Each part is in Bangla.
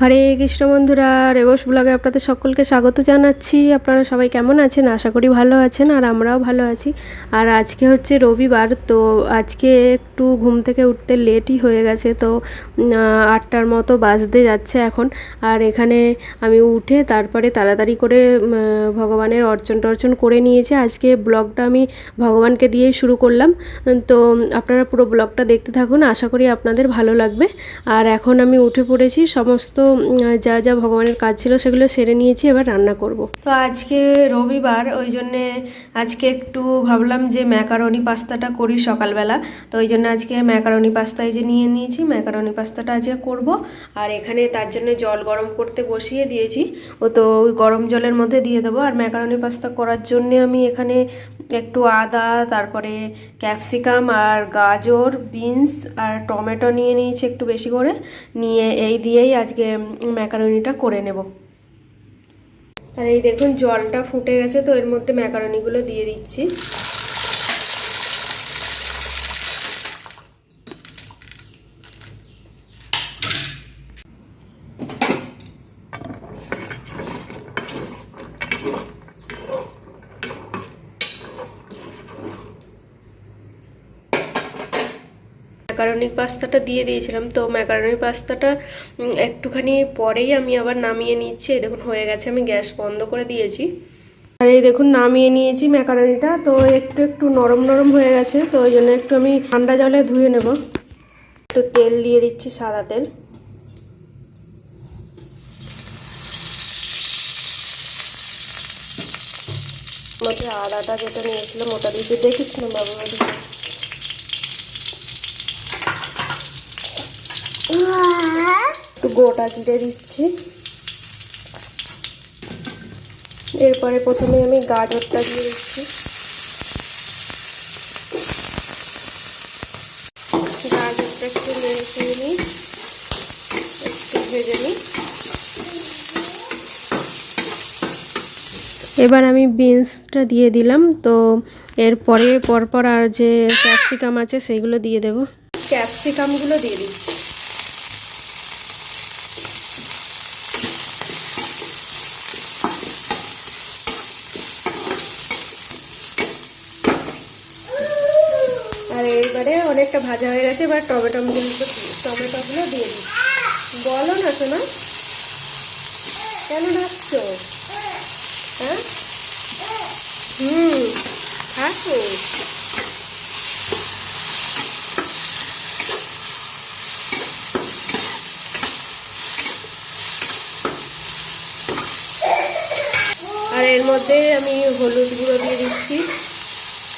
হরে কৃষ্ণ বন্ধুরা রেবস ব্লগে আপনাদের সকলকে স্বাগত জানাচ্ছি। আপনারা সবাই কেমন আছেন? আশা করি ভালো আছেন আর আমরাও ভালো আছি। আর আজকে হচ্ছে রবিবার, তো আজকে একটু ঘুম থেকে উঠতে লেটই হয়ে গেছে, তো আটটার মতো বাজতে যাচ্ছে এখন। আর এখানে আমি উঠে তারপরে তাড়াতাড়ি করে ভগবানের অর্চন টর্চন করে নিয়েছি। আজকে ব্লগটা আমি ভগবানকে দিয়েই শুরু করলাম। তো, আপনারা পুরো ব্লগটা দেখতে থাকুন। আশা করি আপনাদের ভালো লাগবে। আর এখন আমি উঠে পড়েছি, সমস্ত উম, যা যা ভগবানের কাজ ছিল সেগুলো সেরে নিয়েছি এবার রান্না করব। তো আজকে রবিবার ওই জন্যে আজকে একটু ভাবলাম যে ম্যাকারনি পাস্তাটা করি সকালবেলা। তো ওই জন্য আজকে ম্যাকারনি পাস্তা এই যে নিয়ে নিয়েছি ম্যাকারনি পাস্তাটা আজকে করব। আর এখানে তার জন্য জল গরম করতে বসিয়ে দিয়েছি। ও তো ওই গরম জলের মধ্যে দিয়ে দেবো। আর ম্যাকারনি পাস্তা করার জন্যে আমি এখানে একটু আদা তারপরে ক্যাপসিকাম আর গাজর বিনস আর টমেটো নিয়ে নিয়েছি একটু বেশি করে। নিয়ে এই দিয়েই আজকে ম্যাকারনিটা করে নেব। আর এই দেখুন জলটা ফুটে গেছে, তো এর মধ্যে ম্যাকারনিগুলো দিয়ে দিচ্ছি। ম্যাকারনি পাস্তাটা দিয়ে দিয়েছিলাম। তো ম্যাকারনি পাস্তাটা একটুখানি পরেই আমি আবার নামিয়ে নিচ্ছি। দেখুন, হয়ে গেছে, আমি গ্যাস বন্ধ করে দিয়েছি। আর এই দেখুন, নামিয়ে নিয়েছি ম্যাকারনিটা। তো একটু একটু নরম নরম হয়ে গেছে, তো ওই জন্য একটু আমি ঠান্ডা জলে ধুয়ে নেব। একটু তেল দিয়ে দিচ্ছি সাদা তেল। আদাটা যেটা নিয়েছিলাম, ওটা দিতে না বাবু ওদিকে। একটু গোটা জিরে দিচ্ছি। এরপরে প্রথমে আমি গাজরটা দিয়ে দিচ্ছি। গাজরটা একটু চেড়ে নিই, একটু ভেজে নিই। এবার আমি বিনসটা দিয়ে দিলাম, তো এরপরে পরপর আর যে ক্যাপসিকাম আছে সেইগুলো দিয়ে দেব। ক্যাপসিকামগুলো দিয়ে দিচ্ছি আর এইবারে অনেকটা ভাজা হয়ে গেছে, এবার টমেটোগুলো টমেটোগুলো দিয়ে দিই। বলো না শোনা কেন ডাকছো হ্যাঁ? হুম থাকো আর এর মধ্যে আমি হলুদ গুঁড়ো দিয়ে দিচ্ছি।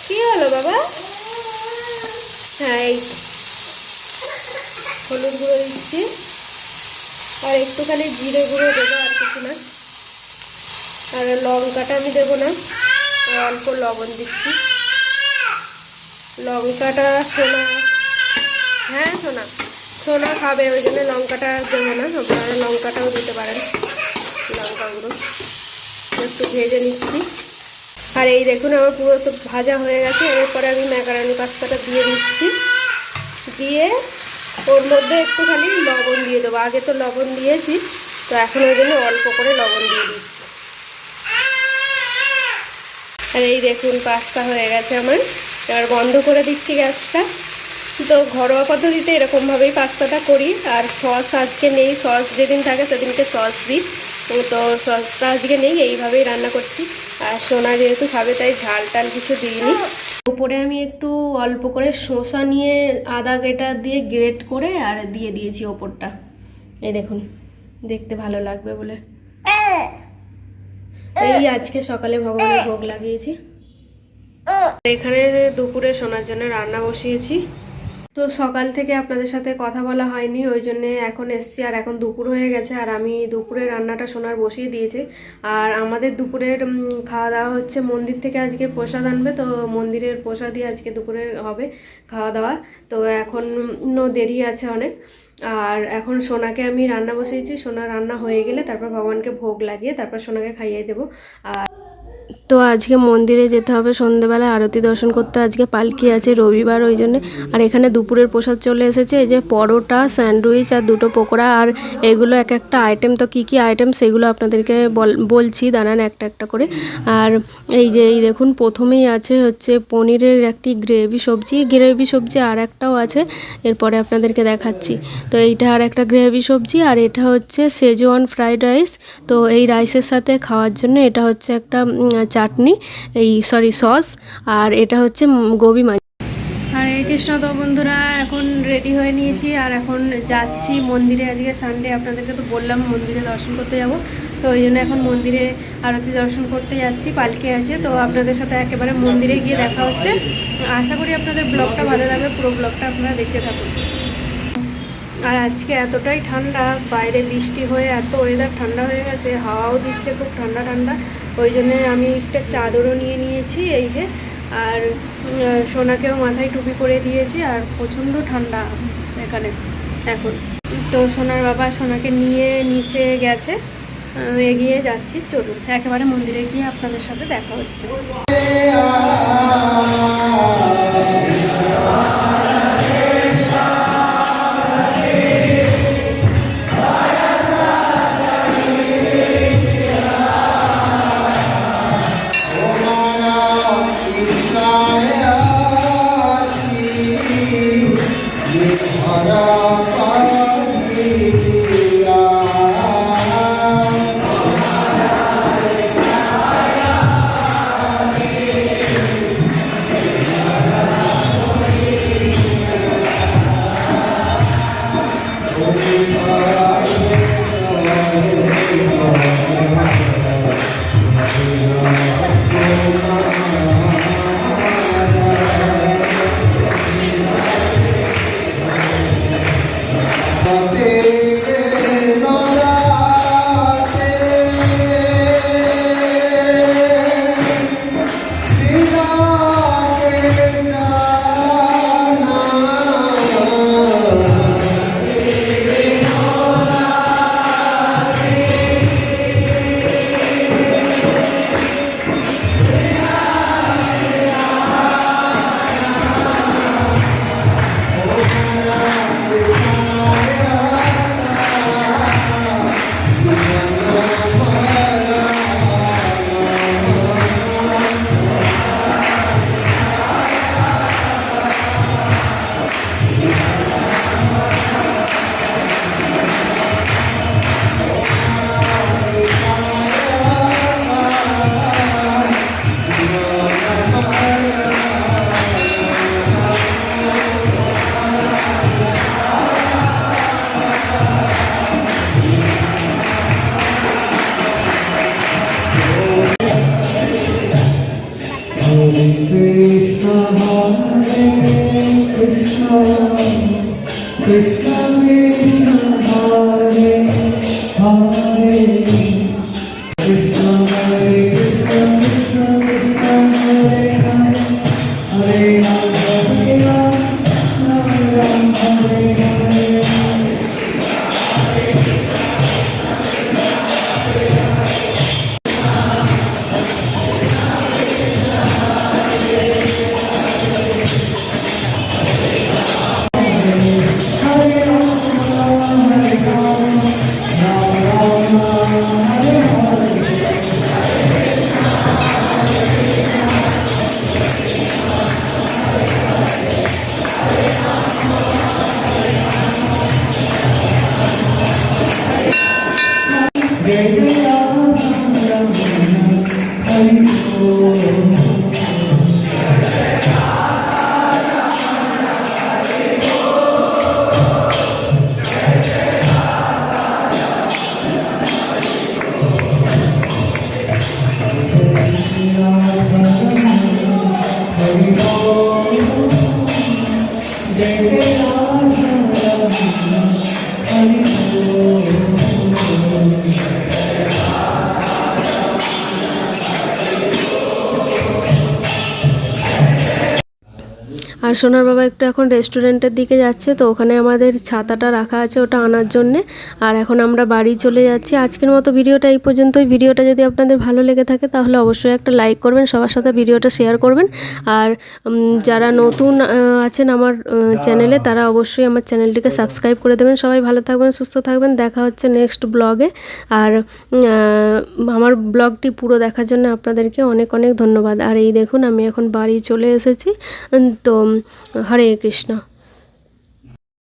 কি হলো বাবা? হ্যাঁ এই হলুদ গুঁড়ো দিচ্ছি। আর একটুখানি জিরে গুঁড়ো দেবো আর কিছু না। আর লঙ্কাটা আমি দেবো না অল্প লবণ দিচ্ছি। লঙ্কাটা সোনা হ্যাঁ সোনা সোনা খাবে, ওই জন্য লঙ্কাটা দেবো না। আপনারা লঙ্কাটাও দিতে পারেন, লঙ্কা গুঁড়ো। একটু ভেজে নিচ্ছি। আর এই দেখুন, আমার পুরো তো ভাজা হয়ে গেছে। এরপরে আমি ম্যাকারানি পাস্তাটা দিয়ে দিচ্ছি। দিয়ে ওর মধ্যে একটুখানি লবণ দিয়ে দেবো। আগে তো লবণ দিয়েছি, তো এখন ওই জন্য অল্প করে লবণ দিয়ে দিচ্ছি। আর এই দেখুন, পাস্তা হয়ে গেছে আমার। এবার বন্ধ করে দিচ্ছি গ্যাসটা। তো ঘরোয়া পদ্ধতিতে এরকমভাবেই পাস্তাটা করি। আর সস আজকে নেই, সস যেদিন থাকে সেদিনকে সস দিই। তো সসটা আজকে নেই, এইভাবেই রান্না করছি। আর সোনা যেহেতু খাবে, তাই ঝাল টাল কিছু দিইনি। উপরে আমি একটু অল্প করে শসা নিয়ে আদা গেটা দিয়ে গ্রেট করে আর দিয়ে দিয়েছি ওপরটা। এই দেখুন, দেখতে ভালো লাগবে বলে। এই আজকে সকালে ভগবানের ভোগ লাগিয়েছি। এখানে দুপুরে শোনার জন্য রান্না বসিয়েছি। তো সকাল থেকে আপনাদের সাথে কথা বলা হয়নি, ওই জন্যে এখন এসছি আর এখন দুপুর হয়ে গেছে আর আমি দুপুরে রান্নাটা সোনার বসিয়ে দিয়েছি। আর আমাদের দুপুরের খাওয়া দাওয়া হচ্ছে মন্দির থেকে আজকে প্রসাদ আনবে, তো মন্দিরের প্রসাদই আজকে দুপুরের হবে খাওয়া দাওয়া। তো এখনও দেরি আছে অনেক। আর এখন সোনাকে আমি রান্না বসিয়েছি, সোনা রান্না হয়ে গেলে তারপর ভগবানকে ভোগ লাগিয়ে তারপর সোনাকে খাইয়ে দেবো। আর তো আজকে মন্দিরে যেতে হবে, সন্ধেবেলায় আরতি দর্শন করতে। আজকে পালকি আছে রবিবার, ওই জন্যে। আর এখানে দুপুরের প্রসাদ চলে এসেছে, এই যে পরোটা, স্যান্ডউইচ আর দুটো পকোড়া। আর এগুলো এক একটা আইটেম তো কী কী আইটেম সেগুলো আপনাদেরকে বল- বলছি, দাঁড়ান একটা একটা করে। আর এই যে, এই দেখুন, প্রথমেই আছে হচ্ছে পনিরের একটি গ্রেভি সবজি। গ্রেভি সবজি আর একটাও আছে, এরপরে আপনাদেরকে দেখাচ্ছি। তো এইটা আর একটা গ্রেভি সবজি, আর এটা হচ্ছে সেজওয়ান ফ্রাইড রাইস তো এই রাইসের সাথে খাওয়ার জন্য এটা হচ্ছে একটা চাটনি, এই সরি সস আর এটা হচ্ছে গোবি মাছ। হরে কৃষ্ণ তো বন্ধুরা, এখন রেডি হয়ে নিয়েছি, আর এখন যাচ্ছি মন্দিরে। আজকে সানডে আপনাদেরকে তো বললাম মন্দিরে দর্শন করতে যাব। তো ওই জন্য এখন মন্দিরে আরতি দর্শন করতে যাচ্ছি, পালকে আছে। তো আপনাদের সাথে একেবারে মন্দিরে গিয়ে দেখা হচ্ছে। আশা করি আপনাদের ব্লগটা ভালো লাগবে, পুরো ব্লগটা আপনারা দেখতে থাকুন। আর আজকে এতটাই ঠান্ডা বাইরে বৃষ্টি হয়ে এত ওয়েদার ঠান্ডা হয়ে গেছে হাওয়াও দিচ্ছে খুব ঠান্ডা ঠান্ডা ওই জন্যে আমি একটা চাদরও নিয়ে নিয়েছি এই যে আর সোনাকেও মাথায় টুপি করে দিয়েছি আর প্রচণ্ড ঠান্ডা এখানে এখন তো সোনার বাবা সোনাকে নিয়ে নিচে গেছে এগিয়ে যাচ্ছি চলুন একেবারে মন্দিরে গিয়ে আপনাদের সাথে দেখা হচ্ছে Hare আর সোনার বাবা একটু এখন রেস্টুরেন্টের দিকে যাচ্ছে, তো ওখানে আমাদের ছাতাটা রাখা আছে ওটা আনার জন্যে। আর এখন আমরা বাড়ি চলে যাচ্ছি। আজকের মতো ভিডিওটা এই পর্যন্তই। ভিডিওটা যদি আপনাদের ভালো লেগে থাকে তাহলে অবশ্যই একটা লাইক করবেন, সবার সাথে ভিডিওটা শেয়ার করবেন। আর যারা নতুন আছেন আমার চ্যানেলে তারা অবশ্যই আমার চ্যানেলটিকে সাবস্ক্রাইব করে দেবেন। সবাই ভালো থাকবেন, সুস্থ থাকবেন। দেখা হচ্ছে নেক্সট ব্লগে আর আমার ব্লগটি পুরো দেখার জন্য আপনাদেরকে অনেক অনেক ধন্যবাদ। আর এই দেখুন, আমি এখন বাড়ি চলে এসেছি। তো হরে কৃষ্ণ